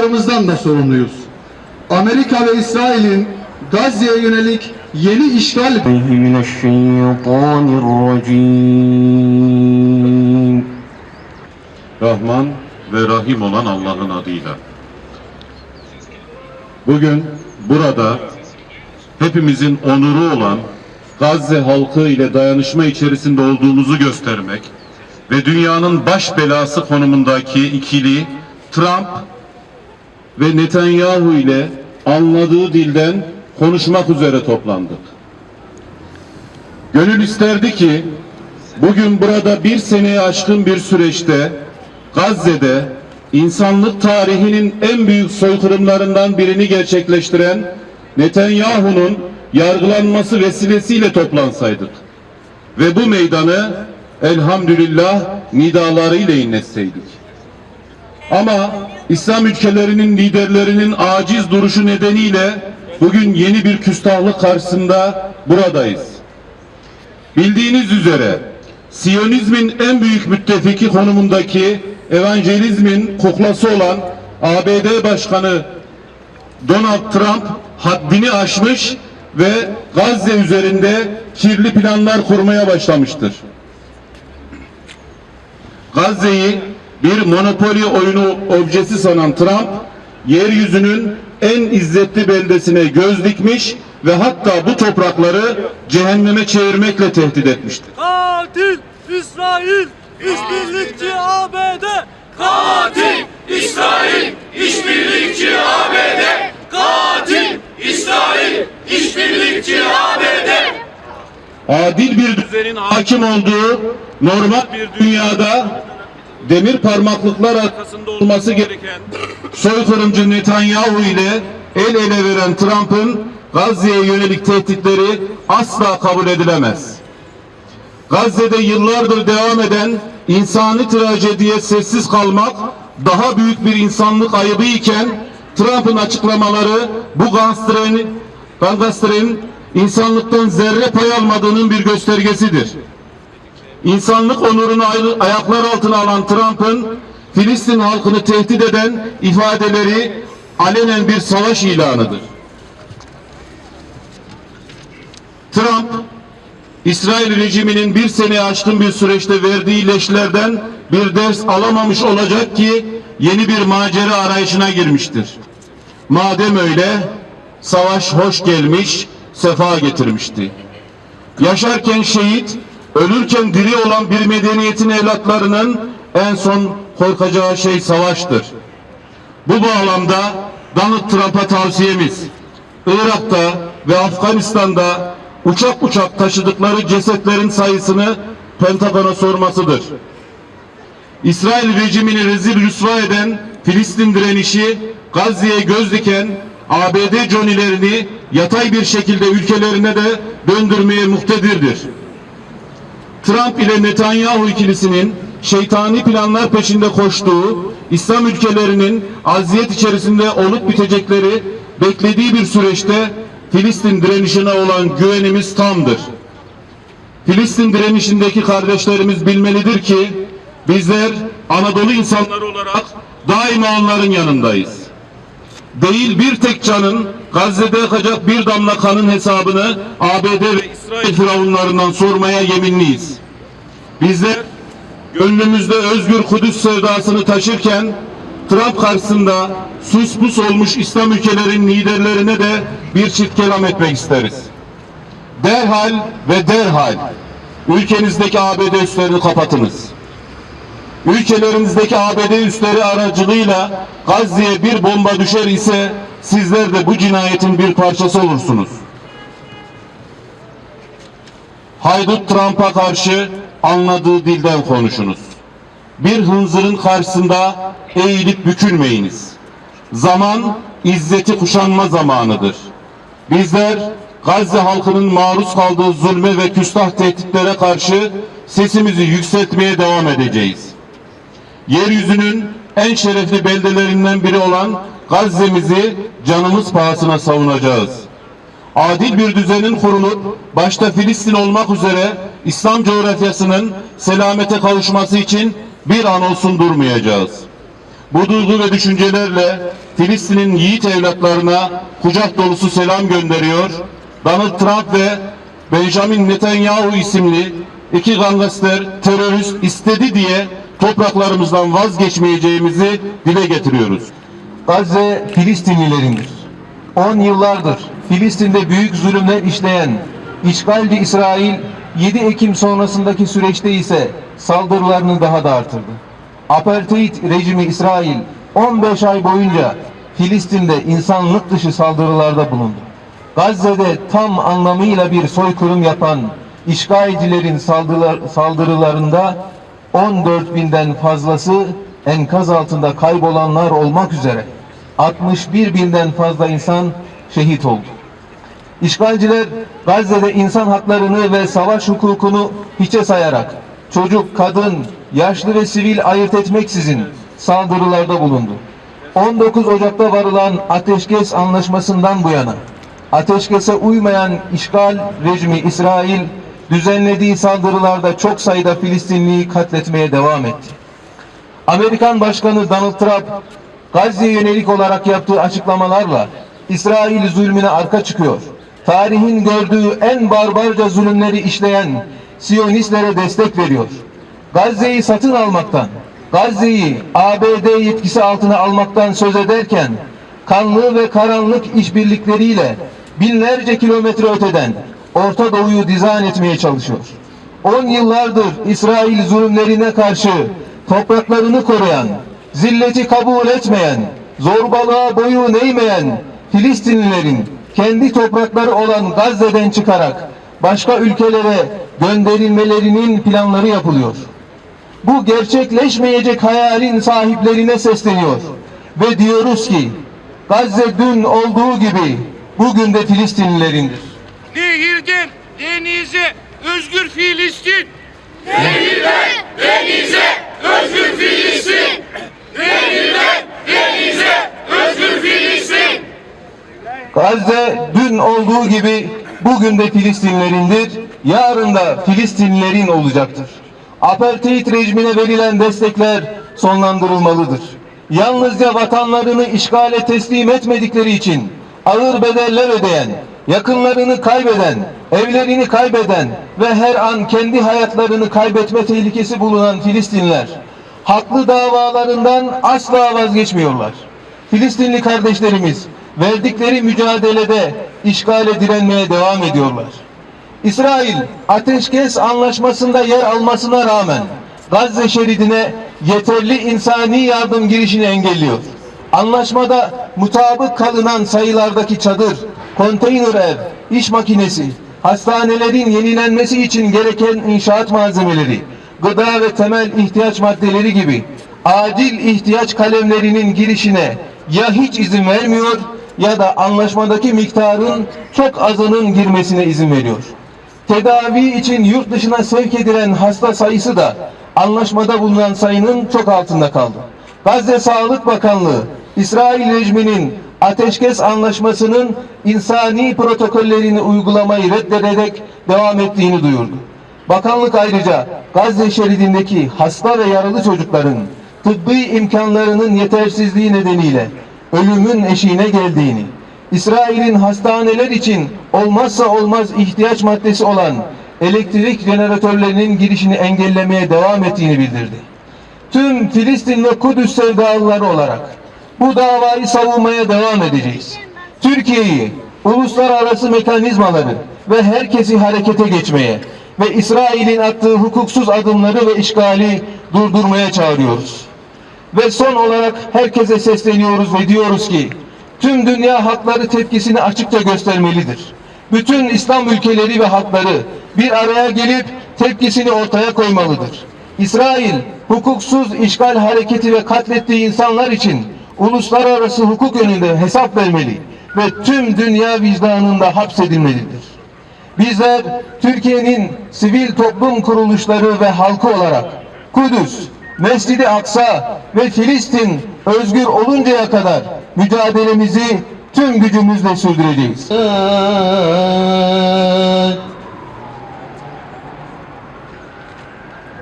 yaptıklarımızdan da sorumluyuz. Amerika ve İsrail'in Gazze'ye yönelik yeni işgal Rahman ve Rahim olan Allah'ın adıyla. Bugün burada hepimizin onuru olan Gazze halkı ile dayanışma içerisinde olduğumuzu göstermek ve dünyanın baş belası konumundaki ikili Trump ve Netanyahu ile anladığı dilden konuşmak üzere toplandık. Gönül isterdi ki bugün burada bir seneye aşkın bir süreçte Gazze'de insanlık tarihinin en büyük soykırımlarından birini gerçekleştiren Netanyahu'nun yargılanması vesilesiyle toplansaydık. Ve bu meydanı elhamdülillah nidalarıyla inletseydik. Ama İslam ülkelerinin liderlerinin aciz duruşu nedeniyle bugün yeni bir küstahlık karşısında buradayız. Bildiğiniz üzere Siyonizmin en büyük müttefiki konumundaki evangelizmin kuklası olan ABD Başkanı Donald Trump haddini aşmış ve Gazze üzerinde kirli planlar kurmaya başlamıştır. Gazze'yi bir monopoli oyunu objesi sanan Trump, yeryüzünün en izzetli beldesine göz dikmiş ve hatta bu toprakları cehenneme çevirmekle tehdit etmiştir. Katil İsrail, işbirlikçi ABD. Katil İsrail işbirlikçi ABD Katil İsrail işbirlikçi ABD adil bir düzenin hakim olduğu normal bir dünyada demir parmaklıklar arkasında olması gereken soykırımcı Netanyahu ile el ele veren Trump'ın Gazze'ye yönelik tehditleri asla kabul edilemez. Gazze'de yıllardır devam eden insani trajediye sessiz kalmak daha büyük bir insanlık ayıbı iken Trump'ın açıklamaları bu gangsterin, gangsterin insanlıktan zerre pay almadığının bir göstergesidir. İnsanlık onurunu ayaklar altına alan Trump'ın Filistin halkını tehdit eden ifadeleri alenen bir savaş ilanıdır. Trump, İsrail rejiminin bir sene aşkın bir süreçte verdiği leşlerden bir ders alamamış olacak ki yeni bir macera arayışına girmiştir. Madem öyle, savaş hoş gelmiş, sefa getirmişti. Yaşarken şehit, ölürken diri olan bir medeniyetin evlatlarının en son korkacağı şey savaştır. Bu bağlamda Donald Trump'a tavsiyemiz, Irak'ta ve Afganistan'da uçak uçak taşıdıkları cesetlerin sayısını Pentagon'a sormasıdır. İsrail rejimini rezil rüsva eden Filistin direnişi Gazze'ye göz diken ABD conilerini yatay bir şekilde ülkelerine de döndürmeye muhtedirdir. Trump ile Netanyahu ikilisinin şeytani planlar peşinde koştuğu İslam ülkelerinin aziyet içerisinde olup bitecekleri beklediği bir süreçte Filistin direnişine olan güvenimiz tamdır. Filistin direnişindeki kardeşlerimiz bilmelidir ki bizler Anadolu insanları olarak daima onların yanındayız. Değil bir tek canın Gazze'de yakacak bir damla kanın hesabını ABD ve İsrail firavunlarından sormaya yeminliyiz. Bizler gönlümüzde özgür Kudüs sevdasını taşırken Trump karşısında sus pus olmuş İslam ülkelerinin liderlerine de bir çift kelam etmek isteriz. Derhal ve derhal ülkenizdeki ABD üslerini kapatınız. Ülkelerinizdeki ABD üsleri aracılığıyla Gazze'ye bir bomba düşer ise sizler de bu cinayetin bir parçası olursunuz. Haydut Trump'a karşı anladığı dilden konuşunuz. Bir hınzırın karşısında eğilip bükülmeyiniz. Zaman izzeti kuşanma zamanıdır. Bizler Gazze halkının maruz kaldığı zulme ve küstah tehditlere karşı sesimizi yükseltmeye devam edeceğiz. Yeryüzünün en şerefli beldelerinden biri olan Gazze'mizi canımız pahasına savunacağız. Adil bir düzenin kurulup başta Filistin olmak üzere İslam coğrafyasının selamete kavuşması için bir an olsun durmayacağız. Bu duygu ve düşüncelerle Filistin'in yiğit evlatlarına kucak dolusu selam gönderiyor. Donald Trump ve Benjamin Netanyahu isimli iki gangster terörist istedi diye topraklarımızdan vazgeçmeyeceğimizi dile getiriyoruz. Gazze Filistinlilerindir. 10 yıllardır Filistin'de büyük zulümler işleyen işgalci İsrail 7 Ekim sonrasındaki süreçte ise saldırılarını daha da artırdı. Apartheid rejimi İsrail 15 ay boyunca Filistin'de insanlık dışı saldırılarda bulundu. Gazze'de tam anlamıyla bir soykırım yapan işgalcilerin saldırılar, saldırılarında 14 binden fazlası enkaz altında kaybolanlar olmak üzere 61 binden fazla insan şehit oldu. İşgalciler Gazze'de insan haklarını ve savaş hukukunu hiçe sayarak çocuk, kadın, yaşlı ve sivil ayırt etmeksizin saldırılarda bulundu. 19 Ocak'ta varılan ateşkes anlaşmasından bu yana ateşkese uymayan işgal rejimi İsrail düzenlediği saldırılarda çok sayıda Filistinliyi katletmeye devam etti. Amerikan Başkanı Donald Trump Gazze'ye yönelik olarak yaptığı açıklamalarla İsrail zulmüne arka çıkıyor. Tarihin gördüğü en barbarca zulümleri işleyen Siyonistlere destek veriyor. Gazze'yi satın almaktan, Gazze'yi ABD yetkisi altına almaktan söz ederken kanlı ve karanlık işbirlikleriyle binlerce kilometre öteden Orta Doğu'yu dizayn etmeye çalışıyor. 10 yıllardır İsrail zulümlerine karşı topraklarını koruyan, zilleti kabul etmeyen, zorbalığa boyun eğmeyen Filistinlilerin kendi toprakları olan Gazze'den çıkarak başka ülkelere gönderilmelerinin planları yapılıyor. Bu gerçekleşmeyecek hayalin sahiplerine sesleniyor ve diyoruz ki Gazze dün olduğu gibi bugün de Filistinlilerindir. Nehirden denize özgür Filistin. Nehirden denize özgür Filistin. Nehirden denize özgür Filistin. Gazze dün olduğu gibi bugün de Filistinlerindir, yarın da Filistinlilerin olacaktır. Apartheid rejimine verilen destekler sonlandırılmalıdır. Yalnızca vatanlarını işgale teslim etmedikleri için ağır bedeller ödeyen, yakınlarını kaybeden, evlerini kaybeden ve her an kendi hayatlarını kaybetme tehlikesi bulunan Filistinler haklı davalarından asla vazgeçmiyorlar. Filistinli kardeşlerimiz verdikleri mücadelede işgale direnmeye devam ediyorlar. İsrail ateşkes anlaşmasında yer almasına rağmen Gazze şeridine yeterli insani yardım girişini engelliyor. Anlaşmada mutabık kalınan sayılardaki çadır, konteyner ev, iş makinesi, hastanelerin yenilenmesi için gereken inşaat malzemeleri, gıda ve temel ihtiyaç maddeleri gibi acil ihtiyaç kalemlerinin girişine ya hiç izin vermiyor ya da anlaşmadaki miktarın çok azının girmesine izin veriyor. Tedavi için yurt dışına sevk edilen hasta sayısı da anlaşmada bulunan sayının çok altında kaldı. Gazze Sağlık Bakanlığı, İsrail rejiminin ateşkes anlaşmasının insani protokollerini uygulamayı reddederek devam ettiğini duyurdu. Bakanlık ayrıca Gazze şeridindeki hasta ve yaralı çocukların tıbbi imkanlarının yetersizliği nedeniyle ölümün eşiğine geldiğini, İsrail'in hastaneler için olmazsa olmaz ihtiyaç maddesi olan elektrik jeneratörlerinin girişini engellemeye devam ettiğini bildirdi. Tüm Filistin ve Kudüs sevdalıları olarak bu davayı savunmaya devam edeceğiz. Türkiye'yi, uluslararası mekanizmaları ve herkesi harekete geçmeye ve İsrail'in attığı hukuksuz adımları ve işgali durdurmaya çağırıyoruz. Ve son olarak herkese sesleniyoruz ve diyoruz ki tüm dünya halkları tepkisini açıkça göstermelidir. Bütün İslam ülkeleri ve halkları bir araya gelip tepkisini ortaya koymalıdır. İsrail hukuksuz işgal hareketi ve katlettiği insanlar için uluslararası hukuk önünde hesap vermeli ve tüm dünya vicdanında hapsedilmelidir. Bizler Türkiye'nin sivil toplum kuruluşları ve halkı olarak Kudüs, Mescid-i Aksa ve Filistin özgür oluncaya kadar mücadelemizi tüm gücümüzle sürdüreceğiz.